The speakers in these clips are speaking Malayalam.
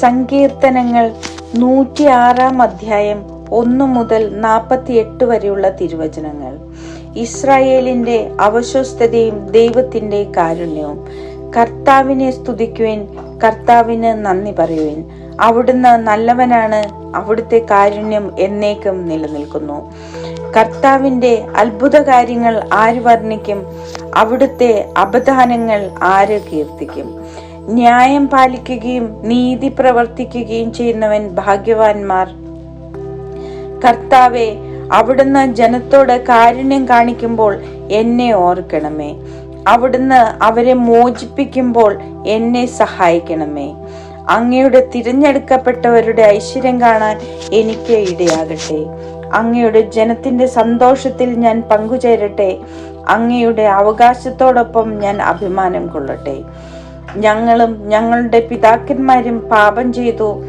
സങ്കീർത്തനങ്ങൾ നൂറ്റിയാറാം അധ്യായം ഒന്നു മുതൽ നാൽപ്പത്തിയെട്ട് വരെയുള്ള തിരുവചനങ്ങൾ. ഇസ്രായേലിന്റെ അവശസ്തതയും ദൈവത്തിന്റെ കാരുണ്യവും. കർത്താവിനെ സ്തുതിക്കുവിൻ കർത്താവിന് നന്ദി പറയുവിൻ. അവിടുന്ന് നല്ലവനാണ് അവിടുത്തെ കാരുണ്യം എന്നേക്കും നിലനിൽക്കുന്നു. കർത്താവിന്റെ അത്ഭുത കാര്യങ്ങൾ ആര് വർണിക്കും? അവിടുത്തെ അപദാനങ്ങൾ ആര് കീർത്തിക്കും? ന്യായം പാലിക്കുകയും നീതി പ്രവർത്തിക്കുകയും ചെയ്യുന്നവൻ ഭാഗ്യവാന്മാർ. കർത്താവെ അവിടുന്ന് ജനത്തോട് കാരുണ്യം കാണിക്കുമ്പോൾ എന്നെ ഓർക്കണമേ. അവിടുന്ന് അവരെ മോചിപ്പിക്കുമ്പോൾ എന്നെ സഹായിക്കണമേ. അങ്ങയുടെ തിരഞ്ഞെടുക്കപ്പെട്ടവരുടെ ഐശ്വര്യം കാണാൻ എനിക്ക് ഇടയാകട്ടെ. അങ്ങയുടെ ജനത്തിന്റെ സന്തോഷത്തിൽ ഞാൻ പങ്കുചേരട്ടെ. അങ്ങയുടെ അവകാശത്തോടൊപ്പം ഞാൻ അഭിമാനം കൊള്ളട്ടെ. ഞങ്ങളും ഞങ്ങളുടെ പിതാക്കന്മാരും പാപം ചെയ്തു.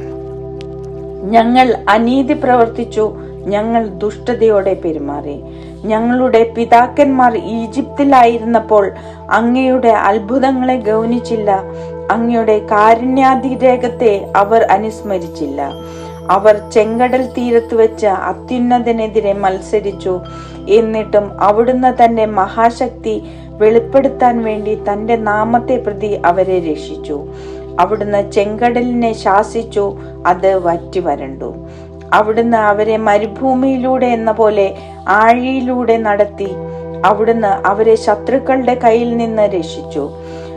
ഞങ്ങൾ അനീതി പ്രവർത്തിച്ചു. ഞങ്ങൾ ദുഷ്ടതയോടെ പെരുമാറി. ഞങ്ങളുടെ പിതാക്കന്മാർ ഈജിപ്തിലായിരുന്നപ്പോൾ അങ്ങയുടെ അത്ഭുതങ്ങളെ ഗൗനിച്ചില്ല. അങ്ങയുടെ കാരുണ്യാതിരേകത്തെ അവർ അനുസ്മരിച്ചില്ല. അവർ ചെങ്കടൽ തീരത്ത് വെച്ച് അത്യുന്നതനെതിരെ മത്സരിച്ചു. എന്നിട്ടും അവിടുന്ന് തന്റെ മഹാശക്തി വെളിപ്പെടുത്താൻ വേണ്ടി തന്റെ നാമത്തെ പ്രതി അവരെ രക്ഷിച്ചു. അവിടുന്ന് ചെങ്കടലിനെ ശാസിച്ചു അത് വറ്റി വരണ്ടു. അവിടുന്ന് അവരെ മരുഭൂമിയിലൂടെ എന്ന പോലെ ആഴിയിലൂടെ നടത്തി അവിടുന്ന് അവരെ ശത്രുക്കളുടെ കയ്യിൽ നിന്ന് രക്ഷിച്ചു.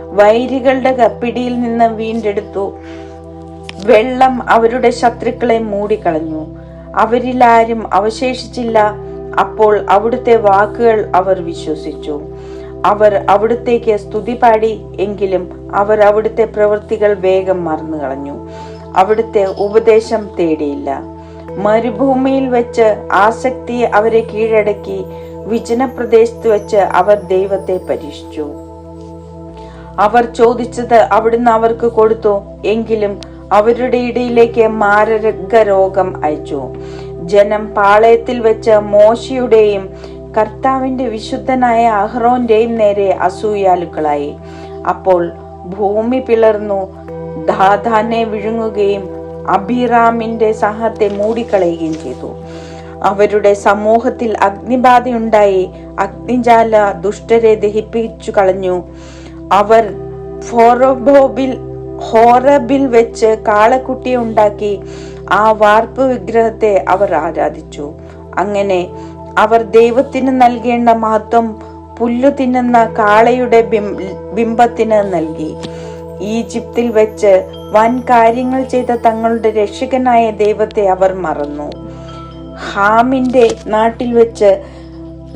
വൈരികളുടെ പിടിയിൽ നിന്ന് വീണ്ടെടുത്തു. വെള്ളം അവരുടെ ശത്രുക്കളെ മൂടിക്കളഞ്ഞു. അവരിലാരും അവശേഷിച്ചില്ല. അപ്പോൾ അവിടുത്തെ വാക്കുകൾ അവർ വിശ്വസിച്ചു. അവർ അവിടുത്തേക്ക് സ്തുതി പാടി എങ്കിലും അവർ അവിടുത്തെ പ്രവൃത്തികൾ വേഗം മറന്നു കളഞ്ഞു അവിടുത്തെ ഉപദേശം തേടിയില്ല. മരുഭൂമിയിൽ വെച്ച് ആസക്തി അവരെ കീഴടക്കി വിജനപ്രദേശത്ത് വെച്ച് അവർ ദൈവത്തെ പരീക്ഷിച്ചു. അവർ ചോദിച്ചത് അവിടുന്ന് അവർക്ക് കൊടുത്തു. എങ്കിലും അവരുടെ ഇടയിലേക്ക് മാരക രോഗം അയച്ചു. ജനം പാളയത്തിൽ വെച്ച് മോശയുടെയും കർത്താവിന്റെ വിശുദ്ധനായ അഹ്റോന്റെയും നേരെ അസൂയാലുക്കളായി. അപ്പോൾ ഭൂമി പിളർന്നു ദാദാനെ വിഴുങ്ങുകയും അഭിറാമിന്റെ സഹത്തെ മൂടിക്കളയുകയും ചെയ്തു. അവരുടെ സമൂഹത്തിൽ അഗ്നിബാധയുണ്ടായി അഗ്നിജാല ദുഷ്ടരെ ദഹിപ്പിച്ചു കളഞ്ഞു. അവർ ഫോറോബോബിൽ ഹോറബിൽ വെച്ച് കാളക്കുട്ടിയെ ഉണ്ടാക്കി ആ വാർപ്പ് വിഗ്രഹത്തെ അവർ ആരാധിച്ചു. അങ്ങനെ അവർ ദൈവത്തിന് നൽകേണ്ട മഹത്വം പുല്ലു തിന്നുന്ന കാളയുടെ ബിംബത്തിന് നൽകി. ഈജിപ്തിൽ വെച്ച് വൻ കാര്യങ്ങൾ ചെയ്ത തങ്ങളുടെ രക്ഷകനായ ദൈവത്തെ അവർ മറന്നു. ഹാമിന്റെ നാട്ടിൽ വെച്ച്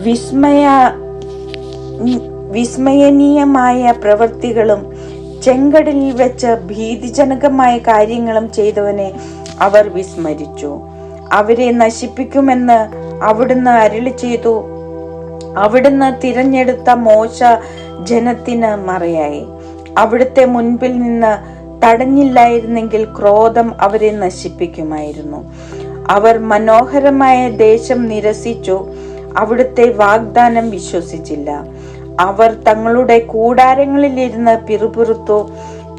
വിസ്മയ വിസ്മയനീയമായ പ്രവൃത്തികളും ചെങ്കടലിൽ വെച്ച് ഭീതിജനകമായ കാര്യങ്ങളും ചെയ്തവനെ അവർ വിസ്മരിച്ചു. അവരെ നശിപ്പിക്കുമെന്ന് അവിടുന്ന് അരുളി ചെയ്തു. അവിടുന്ന് തിരഞ്ഞെടുത്ത മോശ ജനത്തിന് മറയായി. അവിടുത്തെ മുൻപിൽ നിന്ന് തടഞ്ഞില്ലായിരുന്നെങ്കിൽ ക്രോധം അവരെ നശിപ്പിക്കുമായിരുന്നു. അവർ മനോഹരമായ ദേശം നിരസിച്ചു. അവിടുത്തെ വാഗ്ദാനം വിശ്വസിച്ചില്ല. അവർ തങ്ങളുടെ കൂടാരങ്ങളിലിരുന്ന് പിറുപിറുത്തു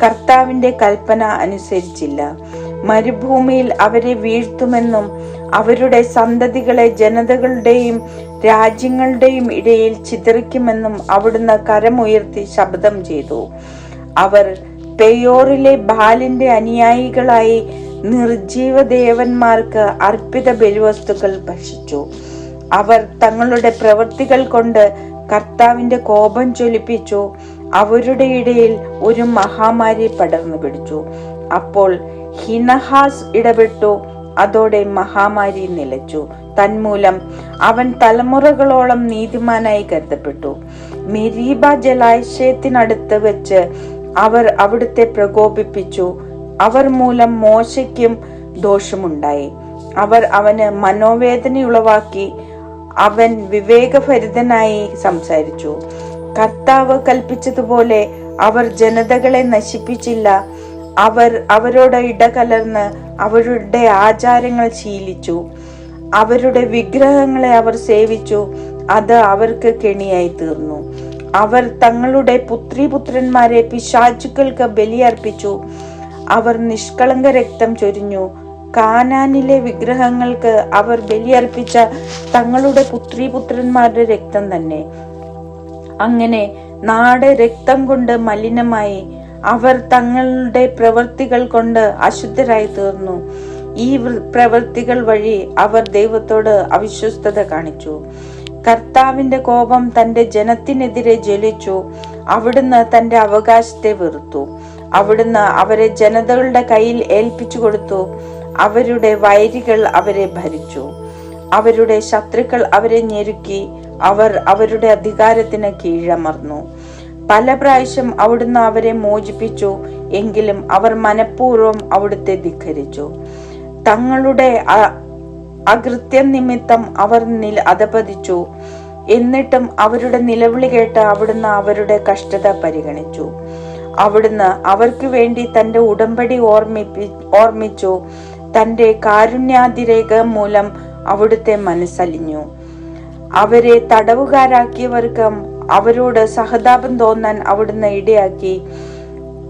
കർത്താവിന്റെ കൽപ്പന അനുസരിച്ചില്ല. മരുഭൂമിയിൽ അവരെ വീഴ്ത്തുമെന്നും അവരുടെ സന്തതികളെ ജനതകളുടെയും രാജ്യങ്ങളുടെയും ഇടയിൽ ചിതറിക്കുമെന്നും അവിടുന്ന് കരമുയർത്തി ശബ്ദം ചെയ്തു. അവർ പെയോറിലെ ബാലിന്റെ അനുയായികളായി നിർജീവ ദേവന്മാർക്ക് അർപ്പിത ബലിവസ്തുക്കൾ ഭക്ഷിച്ചു. അവർ തങ്ങളുടെ പ്രവൃത്തികൾ കൊണ്ട് കർത്താവിന്റെ കോപം ചൊലിപ്പിച്ചു അവരുടെ ഇടയിൽ ഒരു മഹാമാരി പടർന്നു പിടിച്ചു. അപ്പോൾ ഹിനഹാസ് ഇടപെട്ടു. അതോടെ മഹാമാരി നിലച്ചു. തന്മൂലം അവൻ തലമുറകളോളം നീതിമാനായി കരുതപ്പെട്ടു. മെരീബ ജലാശയത്തിനടുത്ത് വെച്ച് അവർ അവിടുത്തെ പ്രകോപിപ്പിച്ചു. അവർ മൂലം മോശയ്ക്കും ദോഷമുണ്ടായി. അവർ അവന് മനോവേദനയുളവാക്കി അവൻ വിവേകഭരിതനായി സംസാരിച്ചു. കർത്താവ് കൽപ്പിച്ചതുപോലെ അവർ ജനതകളെ നശിപ്പിച്ചില്ല. അവർ അവരോട് ഇടകലർന്ന് അവരുടെ ആചാരങ്ങൾ ശീലിച്ചു. അവരുടെ വിഗ്രഹങ്ങളെ അവർ സേവിച്ചു. അത് അവർക്ക് കെണിയായി തീർന്നു. അവർ തങ്ങളുടെ പുത്രി പുത്രന്മാരെ പിശാചുക്കൾക്ക് ബലിയർപ്പിച്ചു. അവർ നിഷ്കളങ്ക രക്തം ചൊരിഞ്ഞു. കാനാനിലെ വിഗ്രഹങ്ങൾക്ക് അവർ ബലിയർപ്പിച്ച തങ്ങളുടെ പുത്രിപുത്രന്മാരുടെ രക്തം തന്നെ. അങ്ങനെ നാട് രക്തം കൊണ്ട് മലിനമായി അവർ തങ്ങളുടെ പ്രവൃത്തികൾ കൊണ്ട് അശുദ്ധരായി തീർന്നു. ഈ പ്രവൃത്തികൾ വഴി അവർ ദൈവത്തോട് അവിശ്വസ്തത കാണിച്ചു. കർത്താവിന്റെ കോപം തന്റെ ജനത്തിനെതിരെ ജ്വലിച്ചു. അവിടുന്ന് തന്റെ അവകാശത്തെ വെറുത്തു. അവിടുന്ന് അവരെ ജനതകളുടെ കയ്യിൽ ഏൽപ്പിച്ചു കൊടുത്തു. അവരുടെ വൈരികൾ അവരെ ഭരിച്ചു. അവരുടെ ശത്രുക്കൾ അവരെ ഞെരുക്കി. അവർ അവരുടെ അധികാരത്തിന് കീഴമർന്നു പല പ്രാവശ്യം അവിടുന്ന് അവരെ മോചിപ്പിച്ചു എങ്കിലും അവർ മനഃപൂർവം അവിടുത്തെ ധിഖരിച്ചു. തങ്ങളുടെ അകൃത്യം നിമിത്തം അവർ നില അധപതിച്ചു. എന്നിട്ടും അവരുടെ നിലവിളി കേട്ട് അവിടുന്ന് അവരുടെ കഷ്ടത പരിഗണിച്ചു. അവിടുന്ന് അവർക്ക് വേണ്ടി തന്റെ ഉടമ്പടി ഓർമ്മിപ്പി ഓർമ്മിച്ചു. തന്റെ കാരുണ്യാതിരേഖ മൂലം അവിടുത്തെ മനസ്സലിഞ്ഞു. അവരെ തടവുകാരാക്കിയവർക്ക് അവരോട് സഹതാപം തോന്നാൻ അവിടുന്ന് ഇടയാക്കി.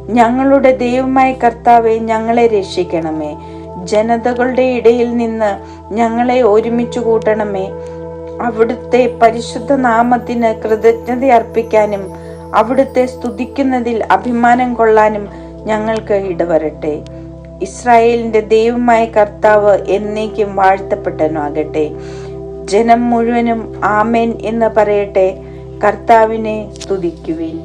ഞങ്ങളുടെ ദൈവമായ കർത്താവെ ഞങ്ങളെ രക്ഷിക്കണമേ. ജനതകളുടെ ഇടയിൽ നിന്ന് ഞങ്ങളെ ഒരുമിച്ച് കൂട്ടണമേ. അവിടുത്തെ പരിശുദ്ധ നാമത്തിന് കൃതജ്ഞത അർപ്പിക്കാനും അവിടുത്തെ സ്തുതിക്കുന്നതിൽ അഭിമാനം കൊള്ളാനും ഞങ്ങൾക്ക് ഇടവരട്ടെ. ഇസ്രായേലിന്റെ ദൈവമായ കർത്താവ് എന്നേക്കും വാഴ്ത്തപ്പെട്ടനാകട്ടെ ജനം മുഴുവനും ആമേൻ എന്ന് പറയട്ടെ. കർത്താവിനെ സ്തുതിക്കുവിൻ.